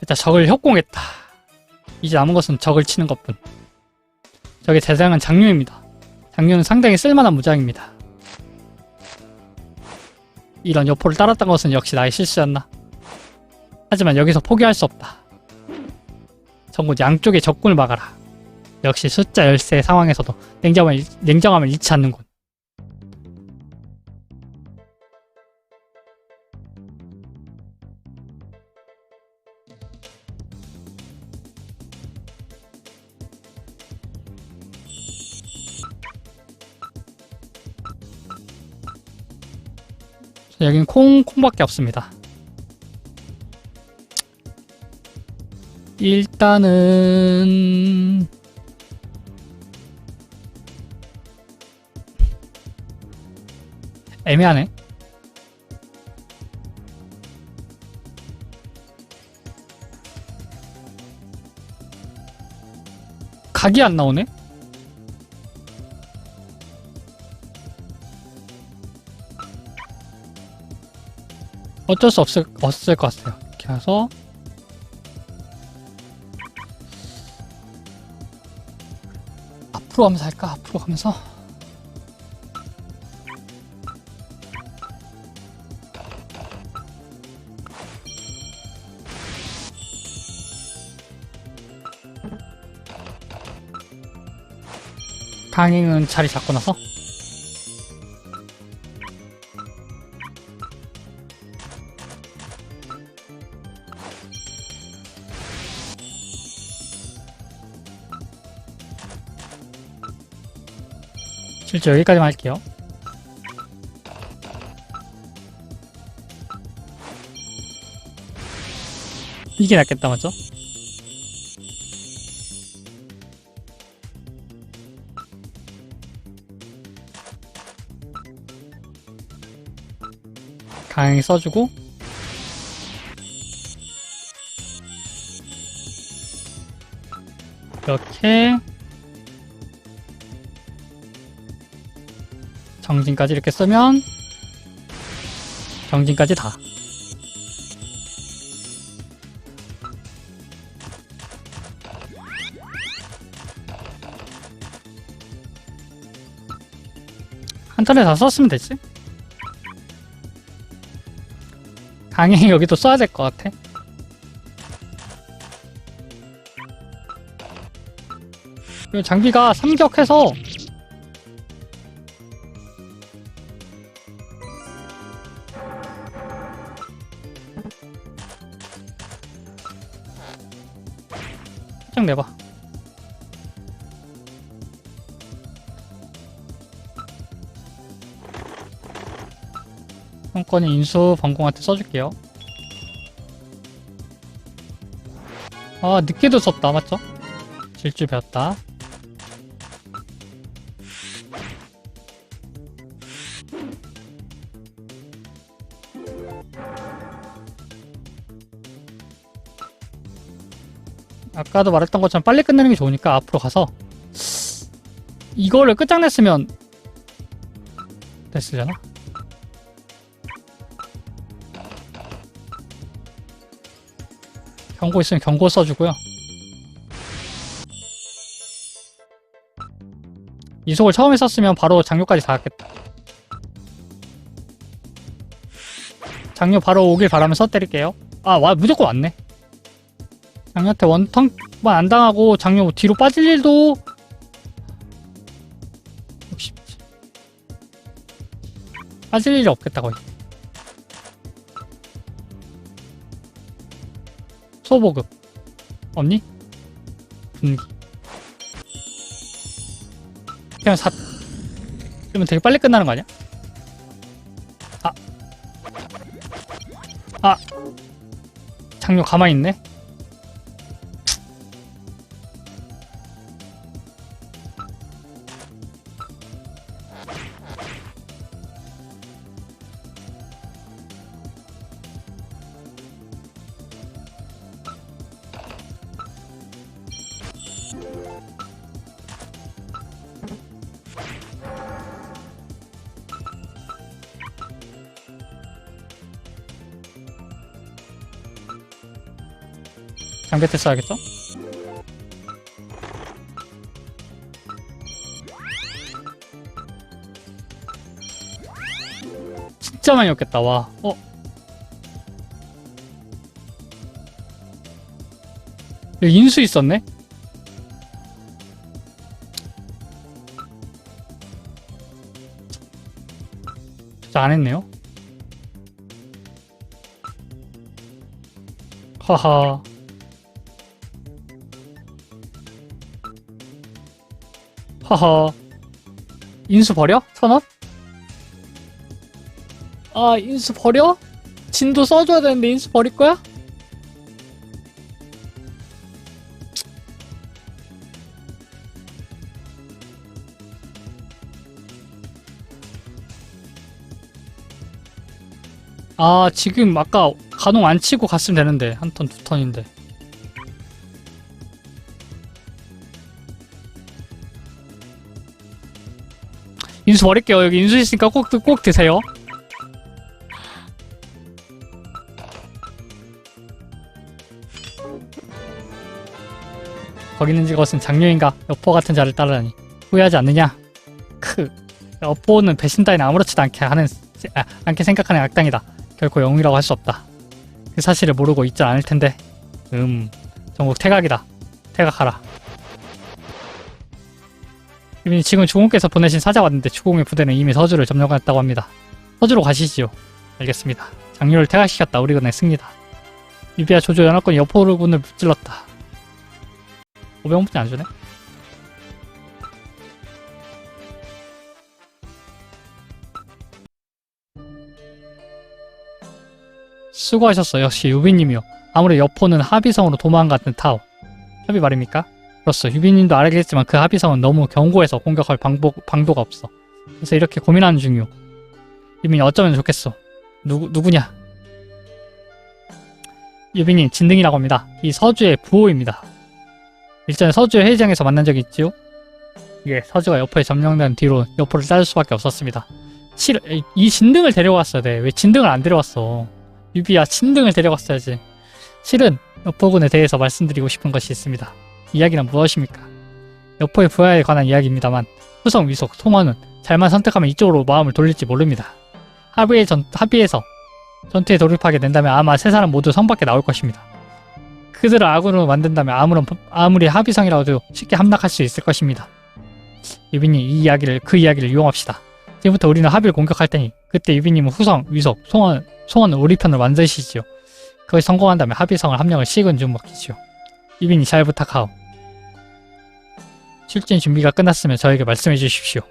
됐다 적을 협공했다. 이제 남은 것은 적을 치는 것뿐. 적의 대상은 장류입니다. 장류는 상당히 쓸만한 무장입니다. 이런 여포를 따랐던 것은 역시 나의 실수였나? 하지만 여기서 포기할 수 없다. 전국 양쪽의 적군을 막아라. 역시 숫자 열세의 상황에서도 냉정함을, 냉정함을 잃지 않는군 여긴 콩, 콩밖에 없습니다. 일단은 애매하네. 각이 안 나오네? 어쩔 수 없을, 없을 것 같아요. 이렇게 해서 앞으로 가면서 할까? 앞으로 가면서 강행은 자리 잡고 나서 실제 여기까지만 할게요. 이게 낫겠다, 맞죠? 강하게 써주고 이렇게 정진까지 이렇게 쓰면 정진까지 다 한 턴에 다 썼으면 됐지? 강행 여기도 써야 될 것 같아 장비가 삼격해서 살짝 내봐. 상권의 인수 번공한테 써줄게요. 아 늦게도 썼다 맞죠? 질주 배웠다. 아까도 말했던 것처럼 빨리 끝내는 게 좋으니까 앞으로 가서 이거를 끝장냈으면 됐으려나? 경고 있으면 경고 써주고요. 이속을 처음에 썼으면 바로 장료까지 다 갔겠다. 장료 바로 오길 바라면서 때릴게요. 아, 와, 무조건 왔네. 장녀한테 원턴만 안 당하고 장녀 뒤로 빠질 일도 빠질 일이 없겠다 거의 소보급 없니? 분기 그냥 사 그러면 되게 빨리 끝나는 거 아니야? 아. 아. 장녀 가만히 있네. 때 써야겠죠? 진짜 많이 얻겠다 와 어? 여기 인수 있었네? 진짜 안 했네요 하하 하하 인수 버려? 천원? 아 인수 버려? 진도 써줘야 되는데 인수 버릴 거야? 아 지금 아까 가동 안 치고 갔으면 되는데 한 턴 두 턴인데 인수 버릴게요. 여기 인수 있으니까 꼭, 드- 꼭 드세요. 거기 있는 것은 장녀인가? 여포 같은 자를 따르다니. 후회하지 않느냐? 크. 여포는 배신 따위는 아무렇지도 않게 하는 아, 않게 생각하는 악당이다. 결코 영웅이라고 할 수 없다. 그 사실을 모르고 있지 않을 텐데. 음. 전국 태각이다. 태각하라 이미 지금 주공께서 보내신 사자 왔는데 주공의 부대는 이미 서주를 점령했다고 합니다. 서주로 가시지요. 알겠습니다. 장류를 태각시켰다. 우리군의 승리다. 유비와 조조 연합군이 여포군을 무찔렀다. 500원뿐이 안 주네? 수고하셨어 역시 유비님이요. 아무래도 여포는 합의성으로 도망갔는 타오 합의 말입니까? 그렇소. 유비님도 알겠지만 그 합의성은 너무 견고해서 공격할 방법, 방도가 없어. 그래서 이렇게 고민하는 중이오. 유빈이 어쩌면 좋겠소. 누구, 누구냐? 유빈님 진등이라고 합니다. 이 서주의 부호입니다. 일전에 서주 회의장에서 만난 적이 있지요? 예 서주가 여포에 점령된 뒤로 여포를 따를 수밖에 없었습니다. 실, 이 진등을 데려왔어야 돼 왜 진등을 안 데려왔어? 유비야 친등을 데려갔어야지. 실은 여포군에 대해서 말씀드리고 싶은 것이 있습니다. 이야기는 무엇입니까? 여포의 부하에 관한 이야기입니다만 후성, 위속, 송원은 잘만 선택하면 이쪽으로 마음을 돌릴지 모릅니다. 합의의 전, 합의에서 전투에 돌입하게 된다면 아마 세 사람 모두 성 밖에 나올 것입니다. 그들을 아군으로 만든다면 아무런, 아무리 합의성이라도 쉽게 함락할 수 있을 것입니다. 유비님 이 이야기를 그 이야기를 이용합시다. 지금부터 우리는 합의를 공격할 테니 그때 유비님은 후성, 위속, 송원, 송원은 우리 편을 만드시지요. 거기 성공한다면 합의성을 함령을 식은 중 먹히지요. 유빈이 잘 부탁하오. 출진 준비가 끝났으면 저에게 말씀해 주십시오.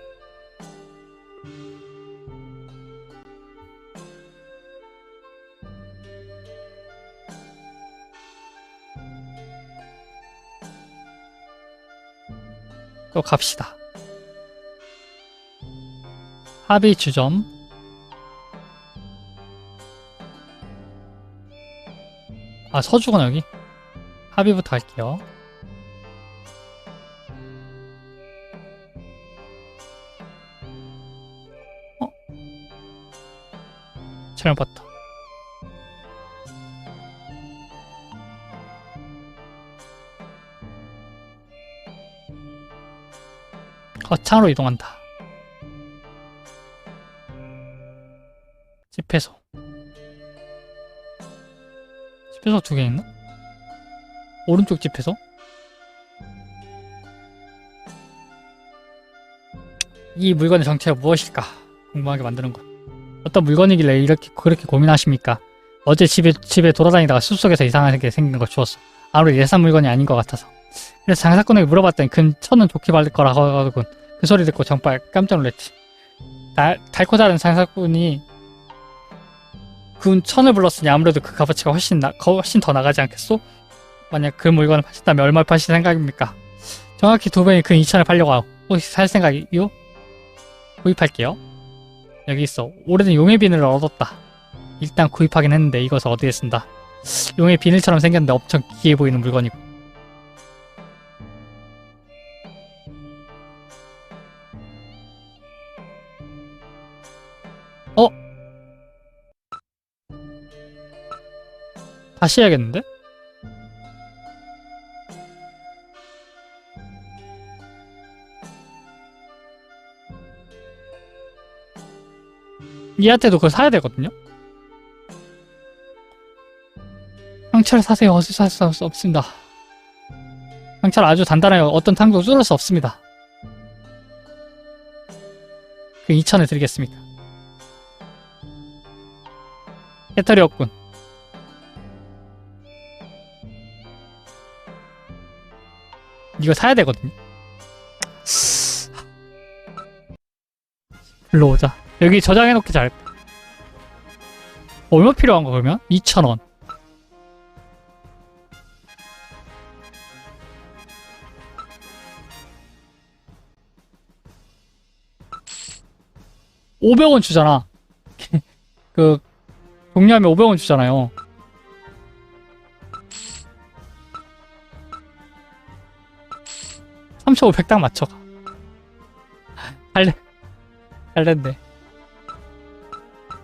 또 갑시다. 합의 주점 아 서주구나 여기 합의부터 할게요 잘못 봤다 거창으로 이동한다 집회소 집회소 두 개 있나? 오른쪽 집회소? 이 물건의 정체가 무엇일까? 궁금하게 만드는 것. 어떤 물건이길래 이렇게 그렇게 고민하십니까? 어제 집에 집에 돌아다니다가 숲속에서 이상하게 생긴 걸 주웠어. 아무리 예산 물건이 아닌 것 같아서. 그래서 장사꾼에게 물어봤더니 근 천은 좋게 받을 거라고 하더군. 그 소리 듣고 정말 깜짝 놀랐지. 달, 달코 다른 장사꾼이 군 천을 불렀으니 아무래도 그 값어치가 훨씬 나, 훨씬 더 나가지 않겠소? 만약 그 물건을 파신다면 얼마를 파실 생각입니까? 정확히 두 배의 근 2천을 팔려고 하고 혹시 살 생각이요? 구입할게요. 여기 있어. 오래된 용의 비늘을 얻었다. 일단 구입하긴 했는데 이것을 어디에 쓴다. 용의 비늘처럼 생겼는데 엄청 기이해 보이는 물건이고. 어? 다시 해야겠는데? 얘한테도 그걸 사야 되거든요. 상처를 사세요. 어디서 살수 없습니다. 상처를 아주 단단해요. 어떤 탕도 뚫을 수 없습니다. 그 2천에 드리겠습니다. 배터리 없군. 이거 사야 되거든요. 불러오자. 여기 저장해놓기 잘했다. 얼마 필요한 거 그러면? 2,000원. (500원) 주잖아 그 종료하면 (500원) 주잖아요 (3,500) 딱 맞춰가 할래 잘됐네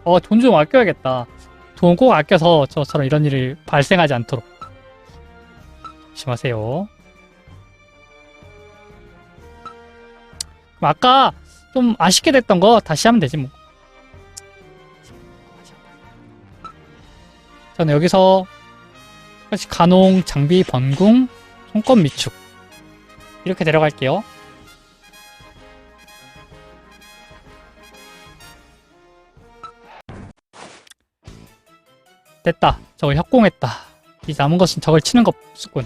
어, 돈 좀 아껴야겠다. 돈 꼭 아껴서 저처럼 이런 일이 발생하지 않도록. 조심하세요. 아까 좀 아쉽게 됐던 거 다시 하면 되지 뭐. 저는 여기서 간홍, 장비, 번궁, 손권 미축 이렇게 데려갈게요. 됐다. 저걸 협공했다. 이 남은 것은 적을 치는 것 없군.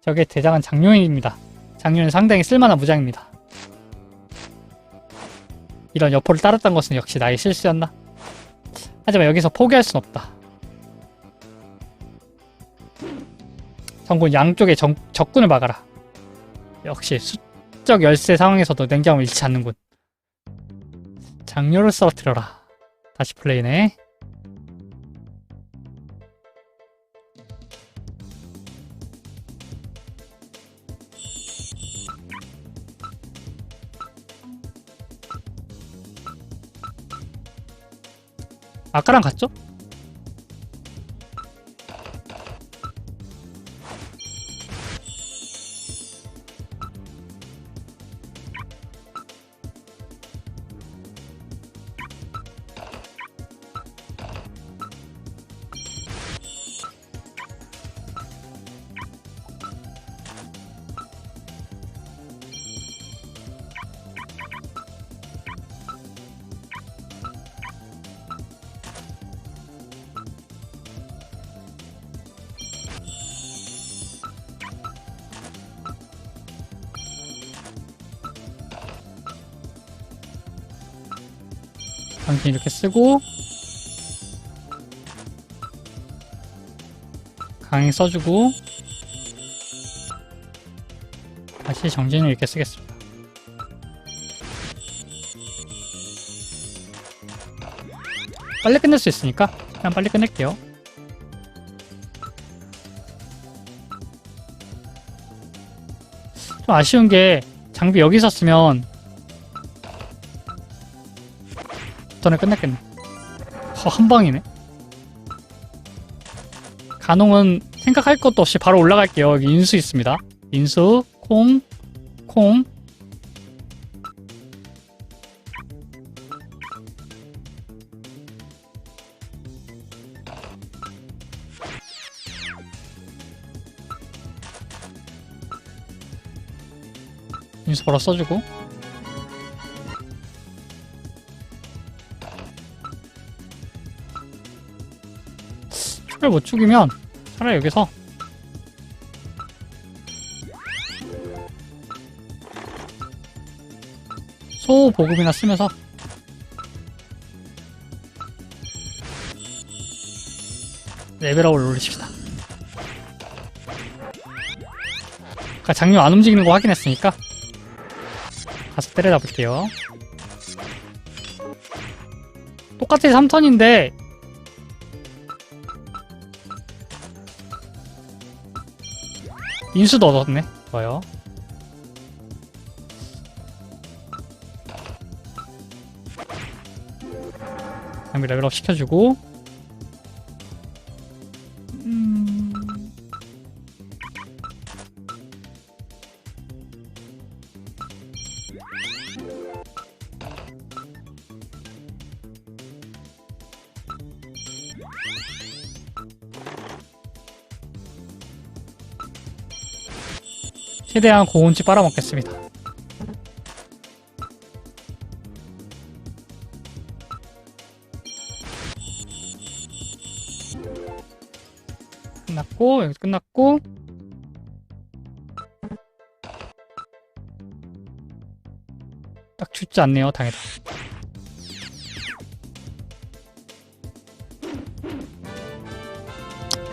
적의 대장은 장룡입니다. 장룡은 상당히 쓸만한 무장입니다. 이런 여포를 따랐던 것은 역시 나의 실수였나? 하지만 여기서 포기할 순 없다. 정군 양쪽의 정, 적군을 막아라. 역시 수적 열세 상황에서도 냉정을 잃지 않는군. 장료를 쓰러뜨려라. 다시 플레이네. 아까랑 같죠? 당신 이렇게 쓰고 강행 써주고 다시 정진을 이렇게 쓰겠습니다. 빨리 끝낼 수 있으니까 그냥 빨리 끝낼게요. 좀 아쉬운 게 장비 여기 있었으면 전에 끝냈겠네. 허, 한 방이네. 간홍은 생각할 것도 없이 바로 올라갈게요. 여기 인수 있습니다. 인수, 콩, 콩. 인수 바로 써주고 총을 못 죽이면 차라리 여기서 소 보급이나 쓰면서 레벨업을 올리십시다. 아까 장류 안 움직이는 거 확인했으니까 가서 때려다 볼게요. 똑같이 3턴인데 인수도 얻었네. 좋아요. 장비 레벨업 시켜주고 최대한 고운지 빨아먹겠습니다. 끝났고 여기 끝났고. 딱 죽지 않네요 당연히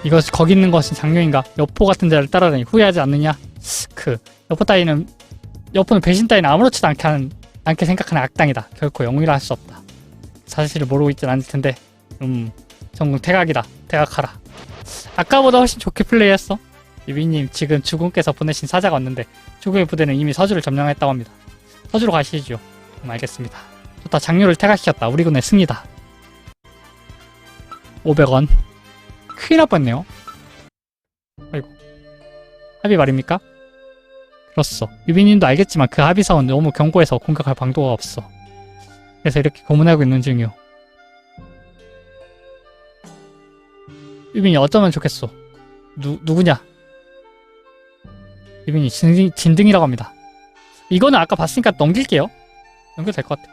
이것 거기 있는 것은 장룡인가? 여포 같은 자를 따라다니 후회하지 않느냐? 그 여포 따위는 여포는 배신 따위는 아무렇지도 않게 하는 않게 생각하는 악당이다. 결코 영웅이라 할 수 없다. 사실을 모르고 있진 않을 텐데 음 전국 태각이다. 태각하라. 아까보다 훨씬 좋게 플레이했어. 유비님 지금 주군께서 보내신 사자가 왔는데 주군의 부대는 이미 서주를 점령했다고 합니다. 서주로 가시죠. 음, 알겠습니다. 좋다. 장료를 태각시켰다. 우리 군의 승리다. 500원. 큰일 날 뻔했네요. 아이고. 합의 말입니까? 그렇소. 유비님도 알겠지만 그 합의사원 너무 견고해서 공격할 방도가 없어 그래서 이렇게 고문하고 있는 중이오. 유빈이 어쩌면 좋겠소? 누, 누구냐? 유빈이 진등, 진등이라고 합니다. 이거는 아까 봤으니까 넘길게요. 넘겨도 될 것 같아.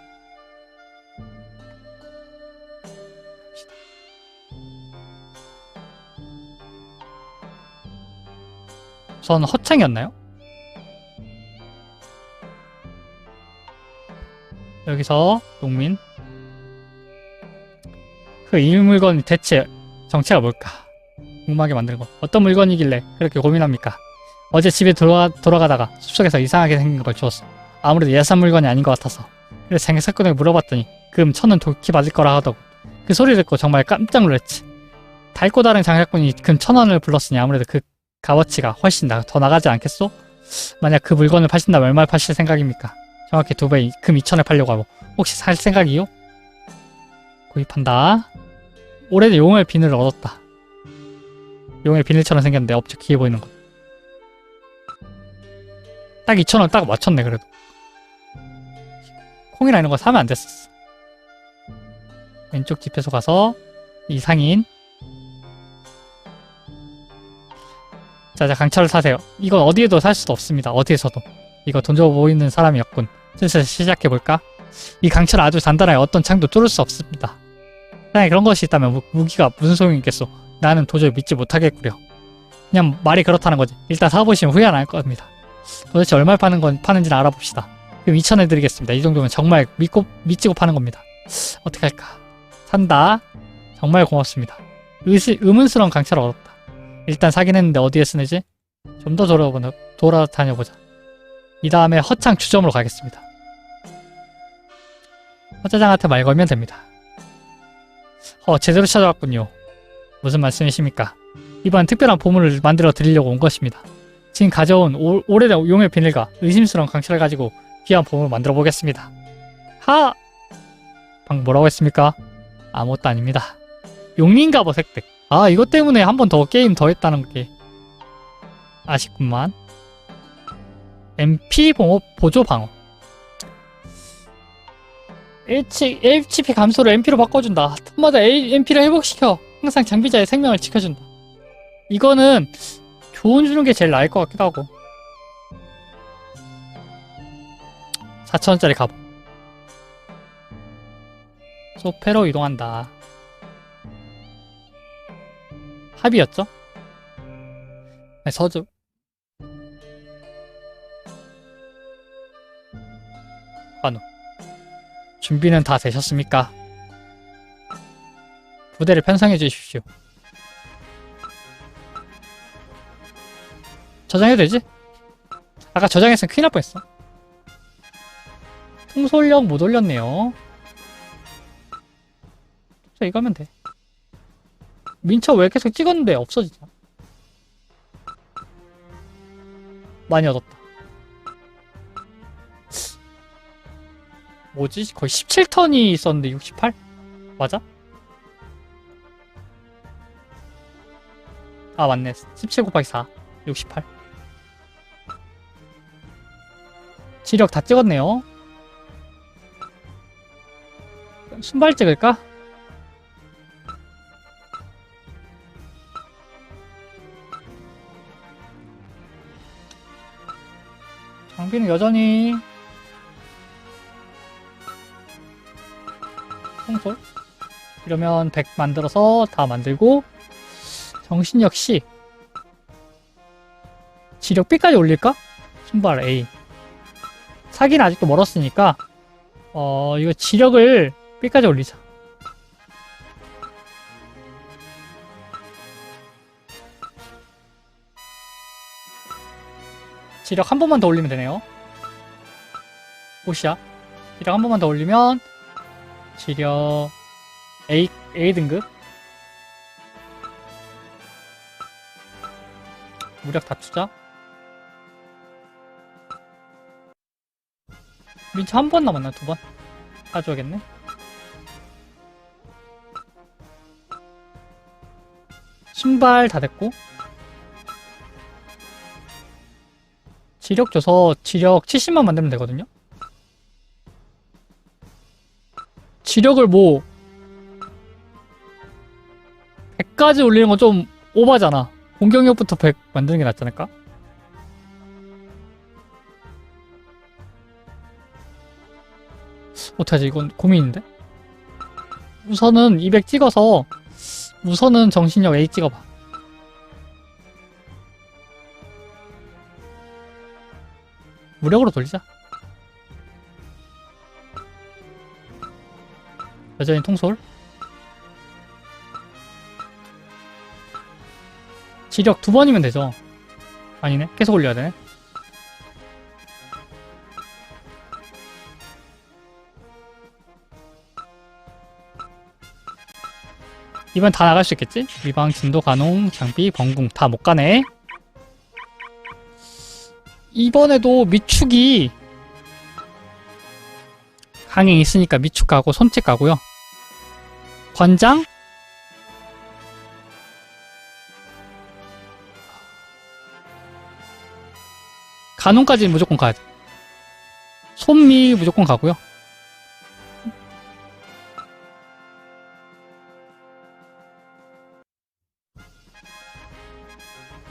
전 허창이었나요? 여기서 농민 그이 물건 대체 정체가 뭘까? 궁금하게 거 어떤 물건이길래 그렇게 고민합니까? 어제 집에 돌아가, 돌아가다가 숲속에서 이상하게 생긴 걸 주웠어 아무래도 예산 물건이 아닌 것 같아서 그래서 장사꾼에게 물어봤더니 금 천은 도끼 맞을 거라 하더군 그 소리 듣고 정말 깜짝 놀랐지 달고 다른 장사꾼이 금 천원을 불렀으니 아무래도 그 값어치가 훨씬 나, 더 나가지 않겠소? 만약 그 물건을 파신다면 얼마에 파실 생각입니까? 정확히 두 배, 금 2천에 팔려고 하고 혹시 살 생각이요? 구입한다. 올해는 용의 비늘을 얻었다. 용의 비늘처럼 생겼는데 엄청 귀해 보이는 것. 딱 2천원 딱 맞췄네 그래도. 콩이나 이런 거 사면 안 됐었어. 왼쪽 집회소 가서 이 상인 자, 자, 강철을 사세요. 이건 어디에도 살 수도 없습니다. 어디에서도. 이거 돈 좋아 보이는 사람이었군. 슬슬 시작해볼까? 이 강철 아주 단단하게 어떤 창도 뚫을 수 없습니다. 만약에 그런 것이 있다면 무, 무기가 무슨 소용이 있겠소? 나는 도저히 믿지 못하겠구려. 그냥 말이 그렇다는 거지. 일단 사보시면 후회 안 할 겁니다. 도대체 얼마에 파는 건 파는지는 알아봅시다. 그럼 2천에 드리겠습니다. 이 정도면 정말 믿고, 믿지고 파는 겁니다. 어떻게 할까? 산다. 정말 고맙습니다. 의시, 의문스러운 강철을 얻었다. 일단 사긴 했는데 어디에 쓰내지? 좀 더 돌아보자, 돌아다녀보자. 이 다음에 허창 주점으로 가겠습니다. 허짜장한테 말 걸면 됩니다. 어, 제대로 찾아왔군요. 무슨 말씀이십니까? 이번 특별한 보물을 만들어 드리려고 온 것입니다. 지금 가져온 오, 오래된 용의 비늘과 의심스러운 강철을 가지고 귀한 보물을 만들어 보겠습니다. 하! 방금 뭐라고 했습니까? 아무것도 아닙니다. 용린갑옷 획득. 아, 이것 때문에 한 번 더 게임 더 했다는 게 아쉽구만. MP 봉호 보조 방어. HP, HP 감소를 MP로 바꿔준다. 틈마다 MP를 회복시켜. 항상 장비자의 생명을 지켜준다. 이거는 조언 주는 게 제일 나을 것 같기도 하고. 4천원짜리 갑옷. 소페로 이동한다. 합의였죠? 네, 서주. 관우. 준비는 다 되셨습니까? 부대를 편성해 주십시오. 저장해도 되지? 아까 저장했으면 큰일 날 뻔했어. 통솔력 못 올렸네요. 자, 이거 하면 돼. 민처 왜 계속 찍었는데 없어지냐? 많이 얻었다. 뭐지? 거의 17턴이 있었는데 68? 맞아? 아 맞네 17 곱하기 4 68 지력 다 찍었네요 순발 찍을까? 장비는 여전히 홍솔? 이러면 100 만들어서 다 만들고 정신 역시 지력 B까지 올릴까? 신발 A. 사기는 아직도 멀었으니까 어 이거 지력을 B까지 올리자. 지력 한 번만 더 올리면 되네요. 옷이야. 지력 한 번만 더 올리면 지력 A, A 등급? 무력 다투자? 민트 한번 남았나 두 번? 가져야겠네. 신발 다 됐고. 지력 줘서 지력 70만 만들면 되거든요 지력을 뭐 100까지 올리는 건 좀 오바잖아 공격력부터 100 만드는 게 낫지 않을까? 어떡하지 이건 고민인데? 우선은 200 찍어서 우선은 정신력 A 찍어봐 무력으로 돌리자 여전히 통솔? 지력 두 번이면 되죠. 아니네. 계속 올려야 되네. 이번 다 나갈 수 있겠지? 위방, 진도, 가농, 장비, 번궁 다 못 가네. 이번에도 미축이 강행 있으니까 미축 가고 손짓 가고요 권장 간홍까지는 무조건 가야 돼. 손미 무조건 가고요.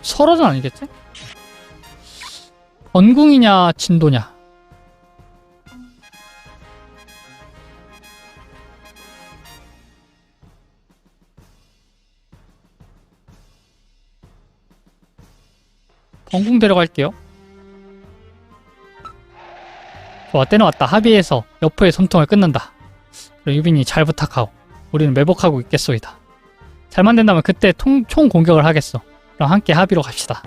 설화는 아니겠지? 번궁이냐 진도냐 번궁 데려갈게요. 좋아 때려왔다. 합의해서 여포의 손통을 끊는다. 유빈이 잘 부탁하오. 우리는 매복하고 있겠소이다. 잘만 된다면 그때 통, 총 공격을 하겠어 그럼 함께 합의로 갑시다